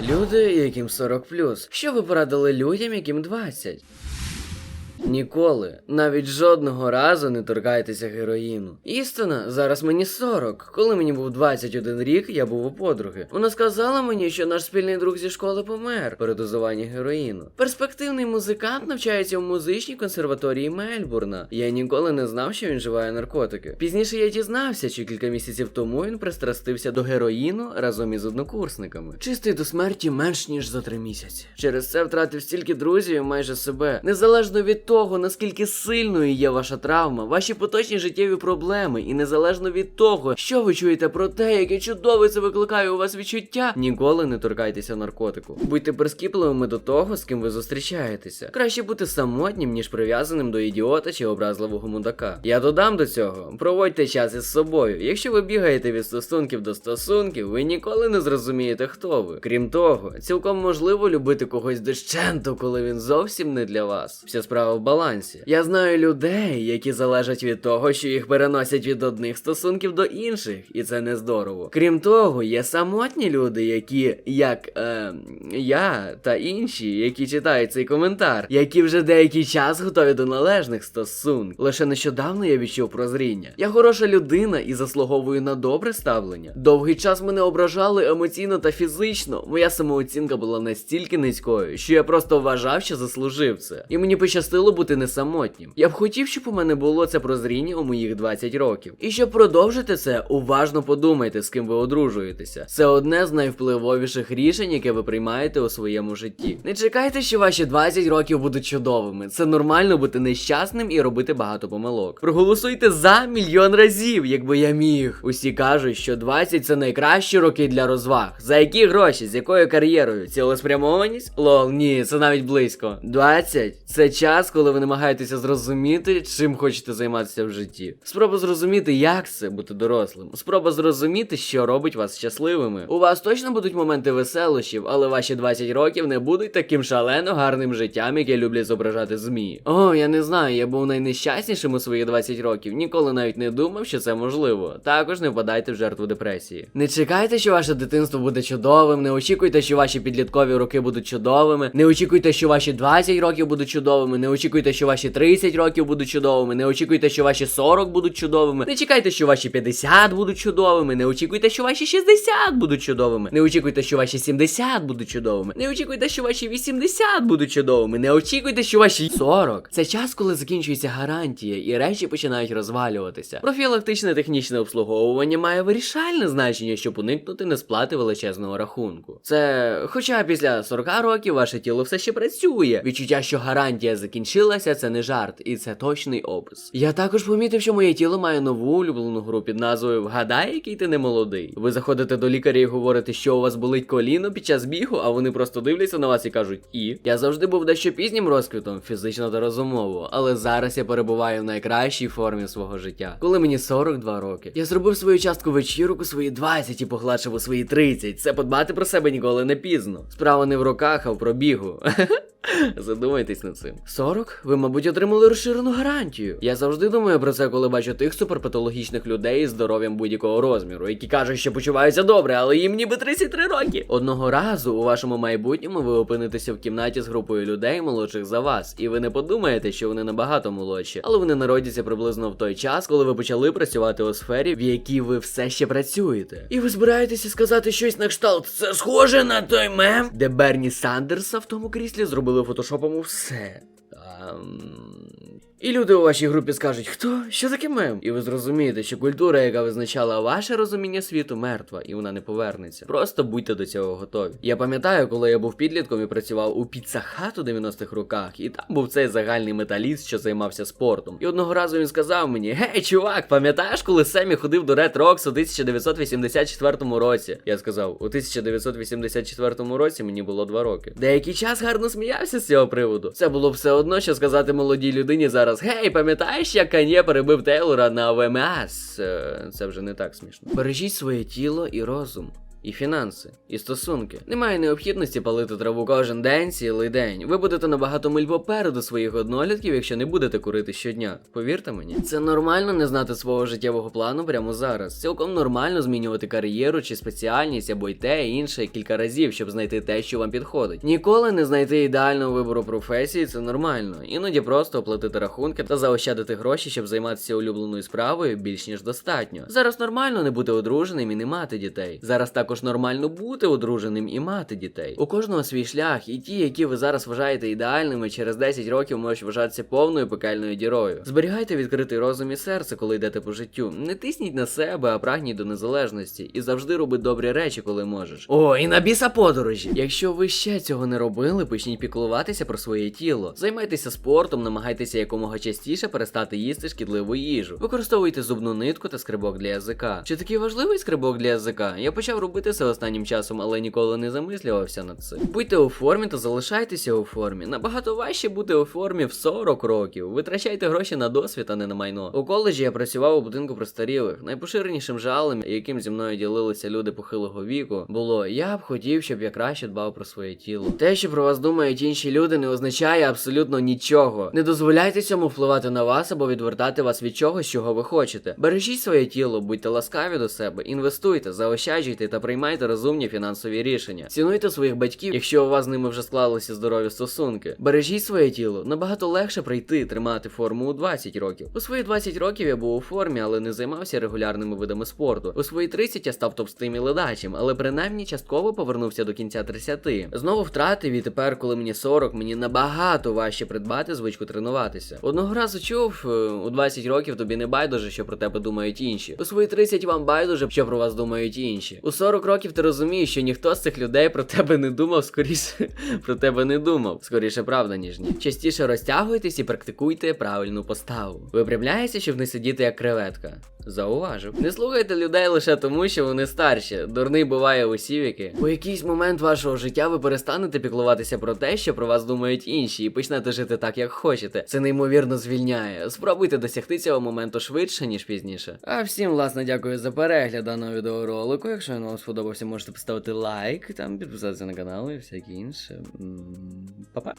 Люди, яким 40 Що ви порадили людям, яким 20? Ніколи, навіть жодного разу не торкайтеся героїну. Істина, зараз мені 40. Коли мені був 21 рік, я був у подруги. Вона сказала мені, що наш спільний друг зі школи помер при дозуванні героїну. Перспективний музикант навчається в музичній консерваторії Мельбурна. Я ніколи не знав, що він вживає наркотики. Пізніше я дізнався, що кілька місяців тому він пристрастився до героїну разом із однокурсниками. Чистий до смерті менш ніж за три місяці. Через це втратив стільки друзів і майже себе. Незалежно від того, наскільки сильною є ваша травма, ваші поточні життєві проблеми, і незалежно від того, що ви чуєте про те, яке чудове це викликає у вас відчуття, ніколи не торкайтеся наркотику. Будьте прискіпливими до того, з ким ви зустрічаєтеся. Краще бути самотнім, ніж прив'язаним до ідіота чи образливого мудака. Я додам до цього: проводьте час із собою. Якщо ви бігаєте від стосунків до стосунків, ви ніколи не зрозумієте, хто ви. Крім того, цілком можливо любити когось дощенту, коли він зовсім не для вас. Вся справа в балансі. Я знаю людей, які залежать від того, що їх переносять від одних стосунків до інших, і це не здорово. Крім того, є самотні люди, які, як е, я та інші, які читають цей коментар, які вже деякий час готові до належних стосунків. Лише нещодавно я відчув прозріння. Я хороша людина і заслуговую на добре ставлення. Довгий час мене ображали емоційно та фізично. Моя самооцінка була настільки низькою, що я просто вважав, що заслужив це. І мені пощастило бути не самотнім. Я б хотів, щоб у мене було це прозріння у моїх 20 років. І щоб продовжити це, уважно подумайте, з ким ви одружуєтеся. Це одне з найвпливовіших рішень, яке ви приймаєте у своєму житті. Не чекайте, що ваші 20 років будуть чудовими. Це нормально бути нещасним і робити багато помилок. Проголосуйте за мільйон разів, якби я міг. Усі кажуть, що 20 це найкращі роки для розваг. За які гроші, з якою кар'єрою? Цілеспрямованість? Лол, ні, це навіть близько. 20 це час, коли ви намагаєтеся зрозуміти, чим хочете займатися в житті. Спроба зрозуміти, як це бути дорослим. Спроба зрозуміти, що робить вас щасливими. У вас точно будуть моменти веселощів, але ваші 20 років не будуть таким шалено гарним життям, яке люблять зображати змі. О, я не знаю, я був найнещаснішим у свої 20 років. Ніколи навіть не думав, що це можливо. Також не впадайте в жертву депресії. Не чекайте, що ваше дитинство буде чудовим. Не очікуйте, що ваші підліткові роки будуть чудовими. Не очікуйте, що ваші 20 років будуть чудовими. Не очікуйте, що ваші 30 років будуть чудовими. Не очікуйте, що ваші 40 будуть чудовими. Не чекайте, що ваші 50 будуть чудовими. Не очікуйте, що ваші 60 будуть чудовими. Не очікуйте, що ваші 70 будуть чудовими. Не очікуйте, що ваші 80 будуть чудовими. Не очікуйте, що ваші 40. Це час, коли закінчується гарантія, і речі починають розвалюватися. Профілактичне технічне обслуговування має вирішальне значення, щоб уникнути несплати величезного рахунку. Це, хоча після 40 років ваше тіло все ще працює. Відчуття, що гарантія закінчилася, це не жарт, і це точний опис. Я також помітив, що моє тіло має нову улюблену гру під назвою Вгадай, який ти не молодий. Ви заходите до лікаря і говорите, що у вас болить коліно під час бігу, а вони просто дивляться на вас і кажуть і. Я завжди був дещо пізнім розквітом, фізично та розумово, але зараз я перебуваю в найкращій формі свого життя. Коли мені 42 роки. Я зробив свою частку вечірок у свої 20 і погладшив у свої 30. Це подбати про себе ніколи не пізно. Справа не в роках, а в пробігу. Задумайтесь над цим. 40? Ви, мабуть, отримали розширену гарантію. Я завжди думаю про це, коли бачу тих суперпатологічних людей з здоров'ям будь-якого розміру, які кажуть, що почуваються добре, але їм ніби 33 роки. Одного разу у вашому майбутньому ви опинитеся в кімнаті з групою людей молодших за вас, і ви не подумаєте, що вони набагато молодші, але вони народяться приблизно в той час, коли ви почали працювати у сфері, в якій ви все ще працюєте. І ви збираєтеся сказати щось на кшталт. Це схоже на той мем, де Берні Сандерса в тому кріслі зробили фотошопом все. Ам, І люди у вашій групі скажуть, хто? Що таке мем? І ви зрозумієте, що культура, яка визначала ваше розуміння світу, мертва, і вона не повернеться. Просто будьте до цього готові. Я пам'ятаю, коли я був підлітком і працював у піцахат у 90-х роках, і там був цей загальний металіст, що займався спортом. І одного разу він сказав мені: Гей, чувак, пам'ятаєш, коли Семі ходив до Red Rocks у 1984 році? Я сказав, у 1984 році мені було 2 роки. Деякий час гарно сміявся з цього приводу. Це було все одно, що сказати молодій людині зараз: Гей, пам'ятаєш, як Канє перебив Тейлора на ВМАС? Е, Це вже не так смішно. Бережіть своє тіло і розум. І фінанси, і стосунки. Немає необхідності палити траву кожен день, цілий день. Ви будете набагато миль попереду своїх однолітків, якщо не будете курити щодня. Повірте мені, це нормально не знати свого життєвого плану прямо зараз. Цілком нормально змінювати кар'єру чи спеціальність або й те і інше кілька разів, щоб знайти те, що вам підходить. Ніколи не знайти ідеального вибору професії, це нормально. Іноді просто оплатити рахунки та заощадити гроші, щоб займатися улюбленою справою, більш ніж достатньо. Зараз нормально не бути одруженим і не мати дітей. Зараз також нормально бути одруженим і мати дітей. У кожного свій шлях, і ті, які ви зараз вважаєте ідеальними, через 10 років можуть вважатися повною пекельною дірою. Зберігайте відкритий розум і серце, коли йдете по життю. Не тисніть на себе, а прагніть до незалежності. І завжди роби добрі речі, коли можеш. О, і на біса подорожі. Якщо ви ще цього не робили, почніть піклуватися про своє тіло. Займайтеся спортом, намагайтеся якомога частіше перестати їсти шкідливу їжу. Використовуйте зубну нитку та скрибок для язика. Чи такий важливий скрибок для язика? Я почав робити це останнім часом, але ніколи не замислювався над цим. Будьте у формі та залишайтеся у формі. Набагато важче бути у формі в 40 років. Витрачайте гроші на досвід, а не на майно. У коледжі я працював у будинку престарілих. Найпоширенішим жалем, яким зі мною ділилися люди похилого віку, було я б хотів, щоб я краще дбав про своє тіло. Те, що про вас думають інші люди, не означає абсолютно нічого. Не дозволяйте цьому впливати на вас або відвертати вас від чогось, чого ви хочете. Бережіть своє тіло, будьте ласкаві до себе, інвестуйте, заощаджуйте та приймайте розумні фінансові рішення. Цінуйте своїх батьків, якщо у вас з ними вже склалися здорові стосунки. Бережіть своє тіло. Набагато легше прийти тримати форму у 20 років. У свої 20 років я був у формі, але не займався регулярними видами спорту. У свої 30 я став товстим і ледачим, але принаймні частково повернувся до кінця 30. Знову втратив, і тепер, коли мені 40, мені набагато важче придбати звичку тренуватися. Одного разу чув, е, у 20 років тобі не байдуже, що про тебе думають інші. У свої 30 вам байдуже, що про вас думають інші. У 40 років ти розумієш, що ніхто з цих людей про тебе не думав, скоріше про тебе не думав. Скоріше правда, ніж ні. Частіше розтягуйтесь і практикуйте правильну поставу. Випрямляється, щоб не сидіти як креветка. Зауважив. Не слухайте людей лише тому, що вони старші. Дурний буває усі віки. У якийсь момент вашого життя ви перестанете піклуватися про те, що про вас думають інші, і почнете жити так, як хочете. Це неймовірно звільняє. Спробуйте досягти цього моменту швидше, ніж пізніше. А всім, власне, дякую за перегляд даного відеоролику. Якщо він вам сподобався, можете поставити лайк, там підписатися на канал і всяке інше. Па-па.